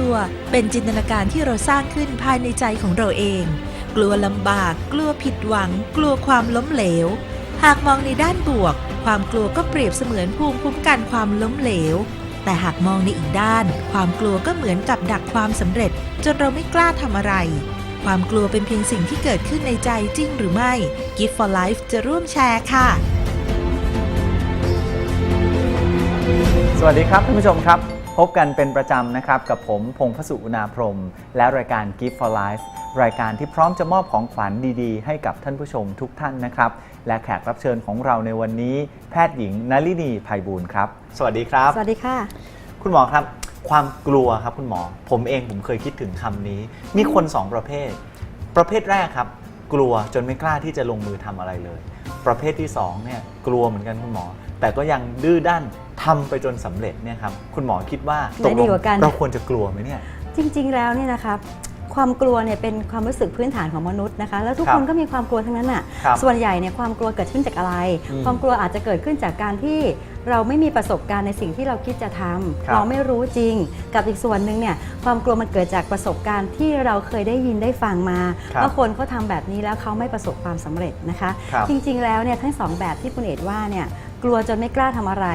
ลัวเป็นจินตนาการที่เราสร้างขึ้นภายในใจของเราเอง กลัวลำบาก กลัวผิดหวัง กลัวความล้มเหลว หากมองในด้านบวก ความกลัวก็เปรียบเสมือนภูมิคุ้มกันความล้มเหลว แต่หากมองในอีกด้าน ความกลัวก็เหมือนกับดักความสำเร็จ จนเราไม่กล้าทำอะไร ความกลัวเป็นเพียงสิ่งที่เกิดขึ้นในใจจริงหรือไม่ Gift for Life จะร่วมแชร์ค่ะสวัสดีครับท่านผู้ชมครับ พบกันเป็นประจำนะครับ กับผมพงษ์พสุอุณาพรหมและรายการ Gift for Life รายการที่พร้อมจะมอบของขวัญดีๆ ให้กับท่านผู้ชมทุกท่านนะครับ และแขกรับเชิญของเราในวันนี้ แพทย์หญิงนลินีภัยบูลย์ครับ สวัสดีครับ สวัสดีค่ะ คุณหมอครับ ความกลัวครับคุณหมอ ผมเองผมเคยคิดถึงคำนี้ มีคนสองประเภท ประเภทแรกครับ กลัวจนไม่กล้าที่จะลงมือทำอะไรเลย ประเภทที่สองเนี่ยกลัวเหมือนกันคุณหมอ แต่ก็ยังดื้อด้าน ทำไปจนสำเร็จเนี่ยครับคุณหมอคิดว่าไหนตกลดีงกว่ากัน เราควรจะกลัวไหมเนี่ย จริงๆ แล้วเนี่ยนะคะความกลัวเนี่ยเป็นความรู้สึกพื้นฐานของมนุษย์นะคะ แล้วทุกครับคนก็มีความกลัวทั้งนั้นน่ะครับส่วนใหญ่เนี่ยความกลัวเกิดขึ้นจากอะไร อืมความกลัวอาจจะเกิดขึ้นจากการที่เราไม่มีประสบการณ์ในสิ่งที่เราคิดจะทำครับเราไม่รู้จริง กับอีกส่วนหนึ่งเนี่ยความกลัวมันเกิดจากประสบการณ์ที่เราเคยได้ยินได้ฟังมาครับว่าคนเขาทำแบบนี้แล้วเขาไม่ประสบความสำเร็จนะคะ ครับ จริงๆแล้วเนี่ยทั้งสองแบบที่คุณเอกว่าเนี่ย กลัวจนไม่กล้าทำอะไร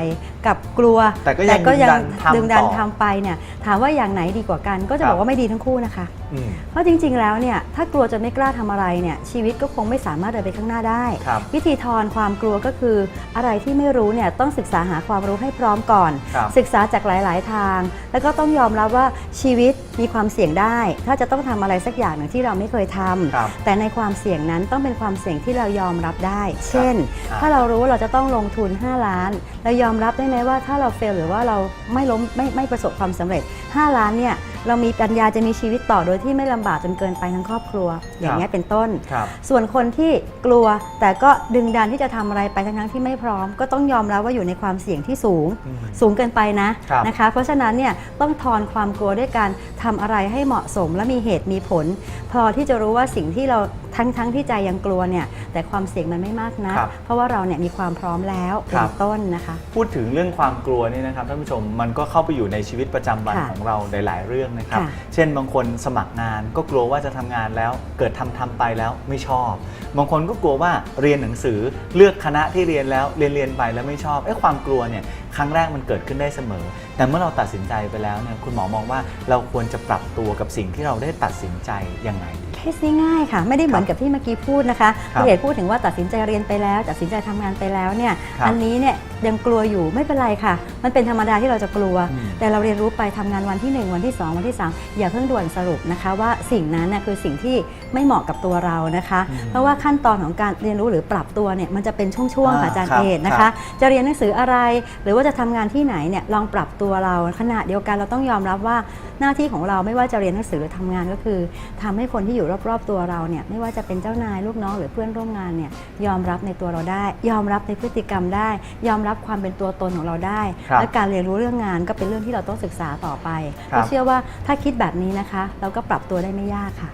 กับกลัวแต่ก็ยังยังดึดึงงดัดันนทำต่อทำไปเนี่ยถามว่าอย่างไหนดีกว่ากัน ก็จะครับบอกว่าไม่ดีทั้งคู่นะคะอืม เพราะจริง ๆ แล้วเนี่ยถ้ากลัวจนไม่กล้าทำอะไรเนี่ยชีวิตก็คงไม่สามารถเดินไปข้างหน้าได้ครับวิธีทอนความกลัวก็คืออะไรที่ไม่รู้เนี่ยต้องศึกษาหาความรู้ให้พร้อมก่อนครับศึกษาจากหลาย ๆ ทาง แล้วก็ต้องยอมรับว่าชีวิตมีความเสี่ยงได้ ถ้าจะต้องทำอะไรสักอย่างหนึ่งที่เราไม่เคยทำครับแต่ในความเสี่ยงนั้นต้องเป็นความเสี่ยงที่เรายอมรับได้ เช่นอ่าถ้าเรารู้ว่าเราจะต้องลงทุน 5 ล้านเรายอมรับได้ไหมว่าถ้าเราเฟลหรือว่าเราไม่ล้มไม่ไม่ประสบความสำเร็จ 5 ล้านเนี่ย เรามีปัญญาจะมีชีวิตต่อโดยที่ไม่ลำบากจนเกินไปทั้งครอบครัว อย่างนี้ยเป็นต้น ครับส่วนคนที่กลัวแต่ก็ดึงดันที่จะทำอะไรไปทั้งๆที่ไม่พร้อม ก็ต้องยอมรับว่าอยู่ในความเสี่ยงที่สูง อืม สูงเกินไปนะครับ นะคะ เพราะฉะนั้นเนี่ยต้องทอนความกลัวด้วยการทำอะไรให้เหมาะสมและมีเหตุมีผล พอที่จะรู้ว่าสิ่งที่เราทั้งทั้งที่ใจยังกลัวเนี่ยแต่ความเสี่ยงมันไม่มากนักครับ เพราะว่าเราเนี่ยมีความพร้อมแล้วคเป็รันบต้นนะคะ พูดถึงเรื่องความกลัวนี่นะครับท่านผู้ชมมันก็เข้าไปอยู่ในชีวิตประจำวันค่ะของเราหลายๆเรื่องนะครับ ค่ะเช่นบางคนสมัครงานก็กลัวว่าจะทำงานแล้ว เกิดทำทำไปแล้วไม่ชอบ บางคนก็กลัวว่าเรียนหนังสือเลือกคณะที่เรียนแล้วเรียนเรียนไปแล้วไม่ชอบไอ้ความกลัวเนี่ยครั้งแรกมันเกิดขึ้นได้เสมอ แต่เมื่อเราตัดสินใจไปแล้วเนี่ยคุณหมอมองว่าเราควรจะปรับตัวกับสิ่งที่เราได้ตัดสินใจยังไงดี เคสนี้ง่ายค่ะ ไม่ได้เหมือนกับที่เมื่อกี้พูดนะคะครับคุณเอกพูดถึงว่าตัดสินใจเรียนไปแล้วตัดสินใจทำงานไปแล้วเนี่ยครับอันนี้เนี่ยยังกลัวอยู่ไม่เป็นไรค่ะ มันเป็นธรรมดาที่เราจะกลัวอืมแต่เราเรียนรู้ไปทำงานวันที่ 1 วันที่ 2 วันที่ 3 อย่าเพิ่งด่วนสรุปนะคะว่าสิ่งนั้นน่ะคือสิ่งที่ไม่เหมาะกับตัวเรานะคะอืมเพราะว่าขั้นตอนของการเรียนรู้หรือปรับตัวเนี่ยมันจะเป็นช่วงๆอ่าค่ะอาจารย์ครับเอกนะครัคะบจะเรียนหนังสืออะไร หรือว่าจะทำงานที่ไหนเนี่ยลองปรับตัวเราขณะเดียวกันเราต้องยอมรับว่าหน้าที่ของเราไม่ว่าจะเรียนหนังสือหรือทำงานก็คือทำให้คนที่อยู่รอบๆตัวเราเนี่ยไม่ว่าจะเป็นเจ้านายลูกน้องหรือเพื่อนร่วมงานเนี่ยยอมรับในตัวเราได้ ยอมรับในพฤติกรรมได้ ยอมรับความเป็นตัวตนของเราได้ ครับและการเรียนรู้เรื่องงานก็เป็นเรื่องที่เราต้องศึกษาต่อไปครับเราเชื่อว่าถ้าคิดแบบนี้นะคะ เราก็ปรับตัวได้ไม่ยากค่ะ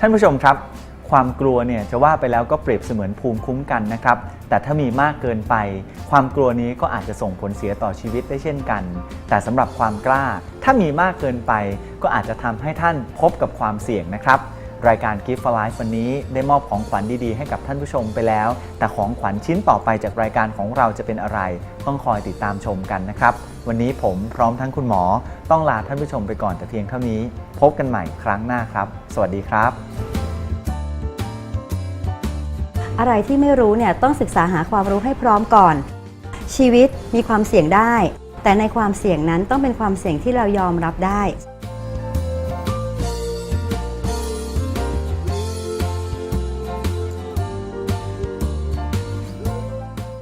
ท่านผู้ชมครับ ความกลัวเนี่ยจะว่าไปแล้วก็เปรียบเสมือนภูมิคุ้มกันนะครับ แต่ถ้ามีมากเกินไป ความกลัวนี้ก็อาจจะส่งผลเสียต่อชีวิตได้เช่นกัน แต่สำหรับความกล้า ถ้ามีมากเกินไป ก็อาจจะทำให้ท่านพบกับความเสี่ยงนะครับ รายการ Gift for Life วันนี้ได้มอบของขวัญดีๆ ให้กับท่านผู้ชมไปแล้ว แต่ของขวัญชิ้นต่อไปจากรายการของเราจะเป็นอะไร ต้องคอยติดตามชมกันนะครับ วันนี้ผมพร้อมทั้งคุณหมอ ต้องลาท่านผู้ชมไปก่อนแต่เพียงเท่านี้ พบกันใหม่ครั้งหน้าครับ สวัสดีครับ อะไรที่ไม่รู้เนี่ยต้องศึกษาหาความรู้ให้พร้อมก่อน ชีวิตมีความเสี่ยงได้ แต่ในความเสี่ยงนั้นต้องเป็นความเสี่ยงที่เรายอมรับได้